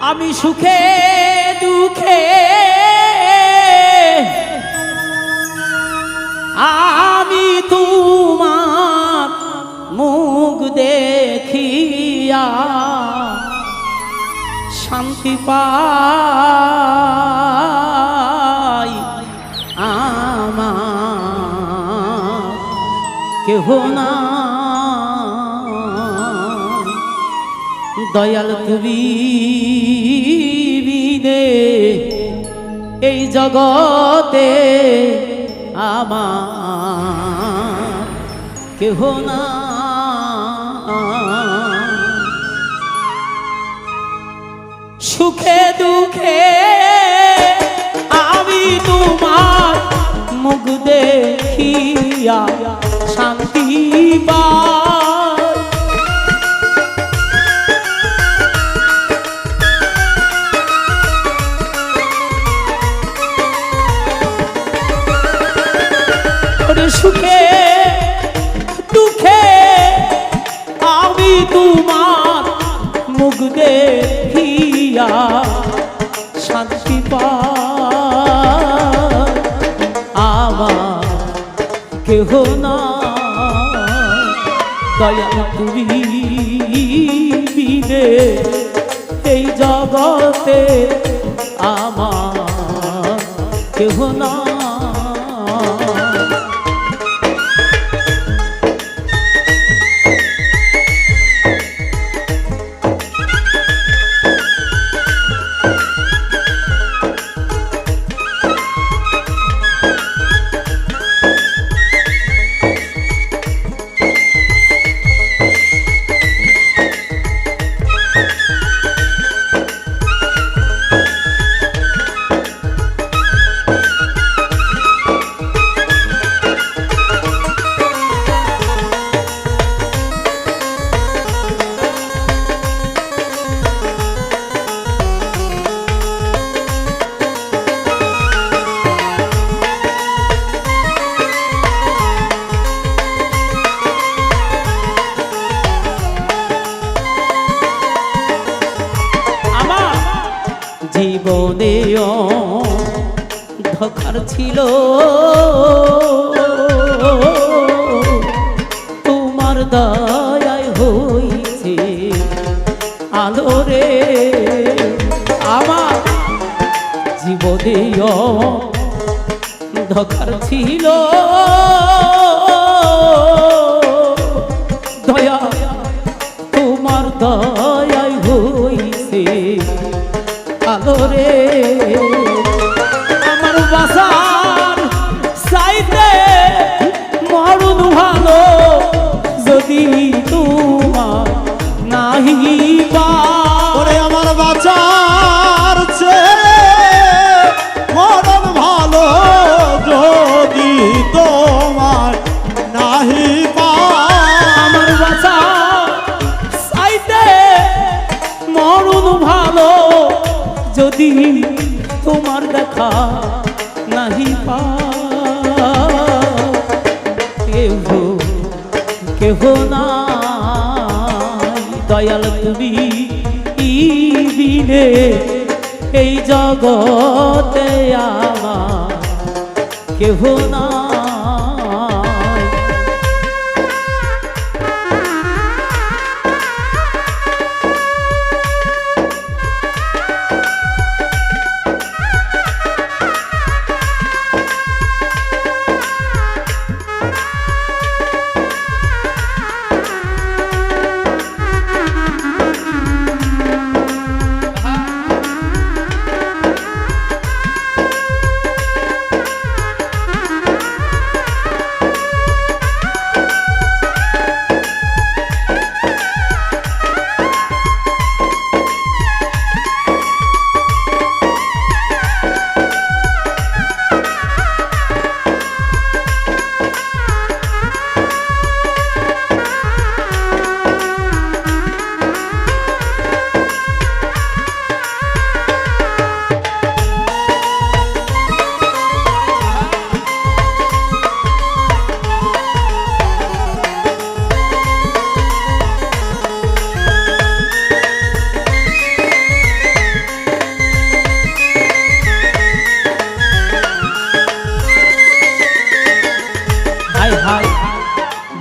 আমি সুখে দুঃখে আমি তোমার মুখ দেখিয়া শান্তি পাই। আমার কেহ না দয়াল তুমি বিনে এই জগতে আমার কেহ না। সুখে মুখ দেখিয়া শান্তি পাই আমার কেহ না দয়া তুমি বিনে এই জগতে আমার কেহ না জীবনেও ধকার ছিল। তোমার দয়ায় হইছে আলো রে। আমার জীবনেও ধকার ছিল। দয়া, তোমার হইছে আলো আমার বাসার নাহি পা কেহ না নাই দয়াল তুমি ইবিনে এই জগতে আমার কেহ নাই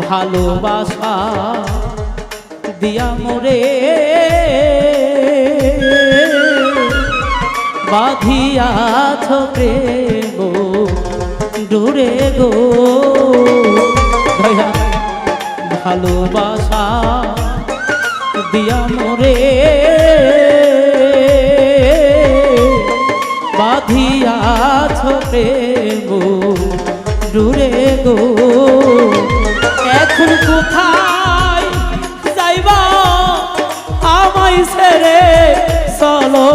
ভালোবাসা দিয়া মোরে। বাঁধিয়াছ প্রেম ডুরে গো। ভালোবাসা দিয়া মোরে। বাঁধিয়াছ প্রেম ডুরে গো। এখন কোথায় যাইবা? আমায় ছেড়ে চলো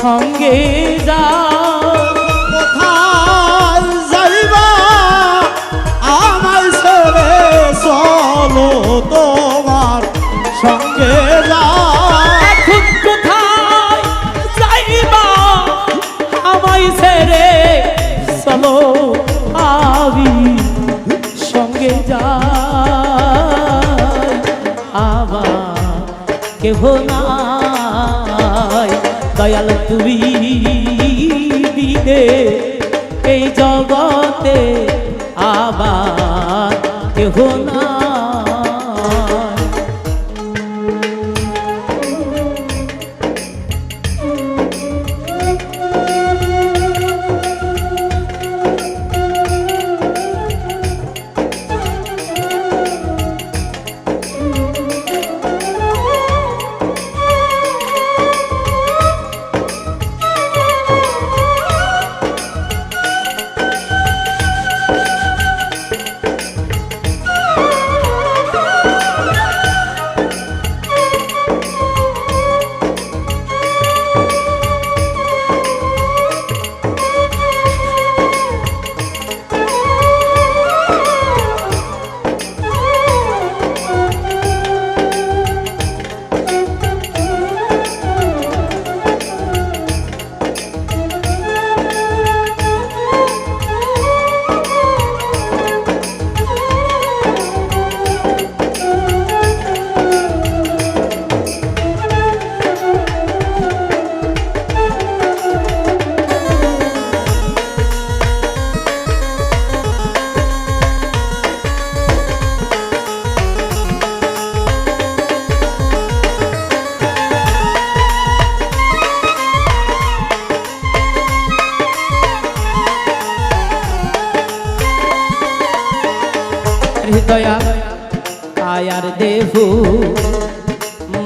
সঙ্গে। কেহ নাই। দয়াল তুমি দিলে এই জগতে আবার কেহ নাই।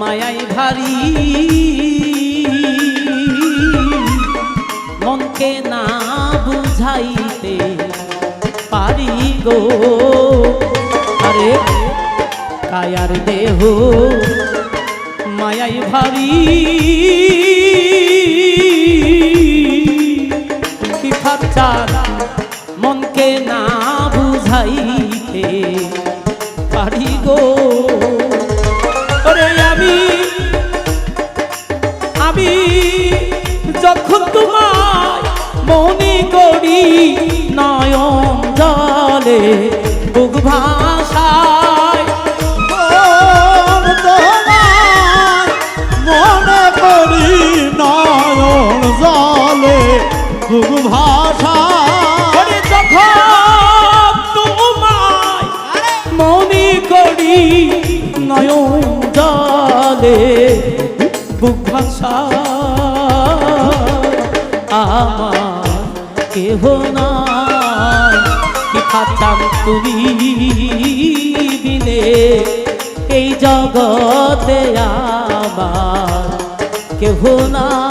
মায়াই ভারী। মনকে না বুঝাইতে পারি গো। আরে কায়ার দেহ মায়াই ভারী। কি ফাচার আমি যখন তোমায় মনে করি নয়ন জলে বুক ভাষায় মনে করি নয়ন জলে খুব ভাষা ওরে যখন তোমায় মনে করি নয়ন জলে আমার তুমি বিলে এই জগতে আমার কেহ না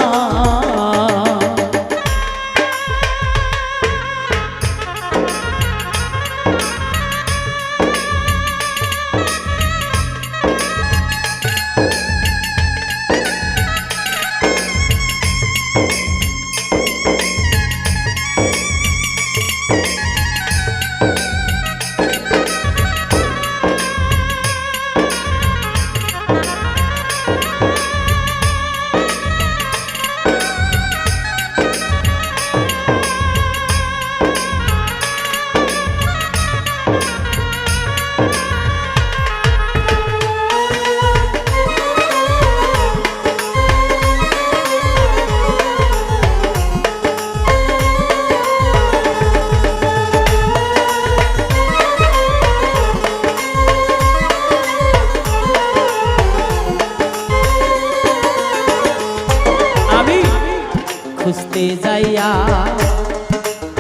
করতে যাইয়া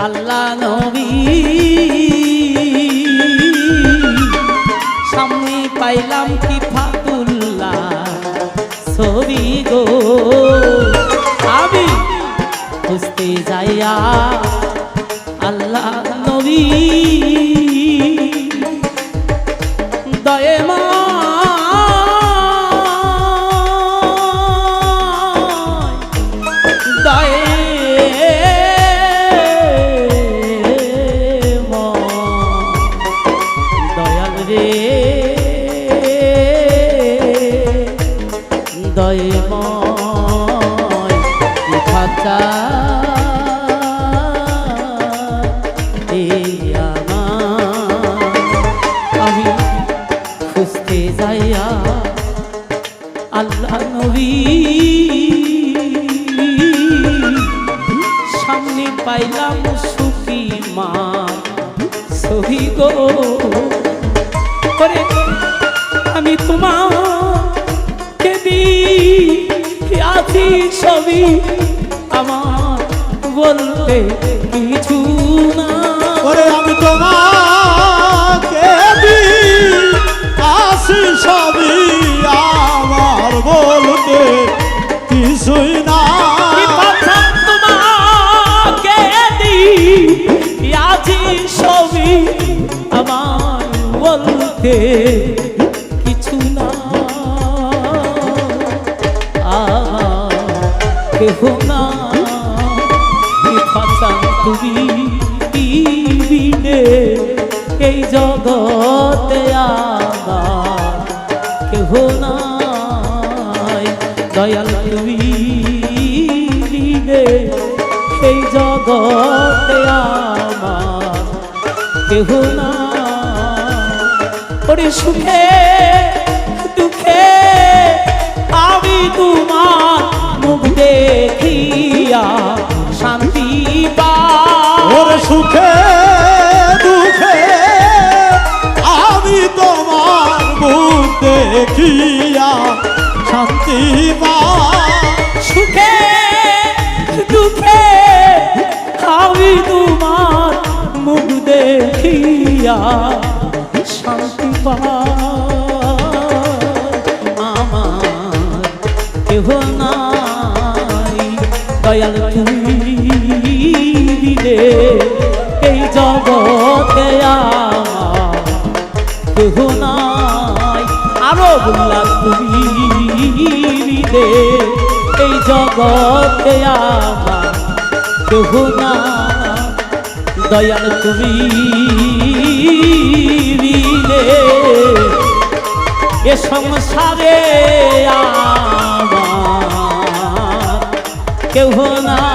আল্লাহ নবী সামনে পাইলাম কি ফাতুল্লাহ ছবি গো। আমি খুঁজতে যাইয়া পাইলাম সুখী মা। সহি গো। করে আমি তোমাকে আছি ছবি। আমার বলতে কিছু না। আমি তোমাকে বলতে কিছু না। কেহ না। তুমি এই জগতে কেহ নাই। দয়াল তুমি এই জগতে কেহ না ওরে সুখে, দুঃখে আমি তোমার মুখ দেখিয়া শান্তি পা ওরে সুখে, দুঃখে আমি তোমার মুখ দেখিয়া শান্তি পাই। আমার কেহ নাই। দয়াল তুমি দিলে এই জগতে আমার কেহ নাই। আরও বললাম তুমি দিলে এই জগতে দয়াল তুমি দিলে এ সংসারে কেহ না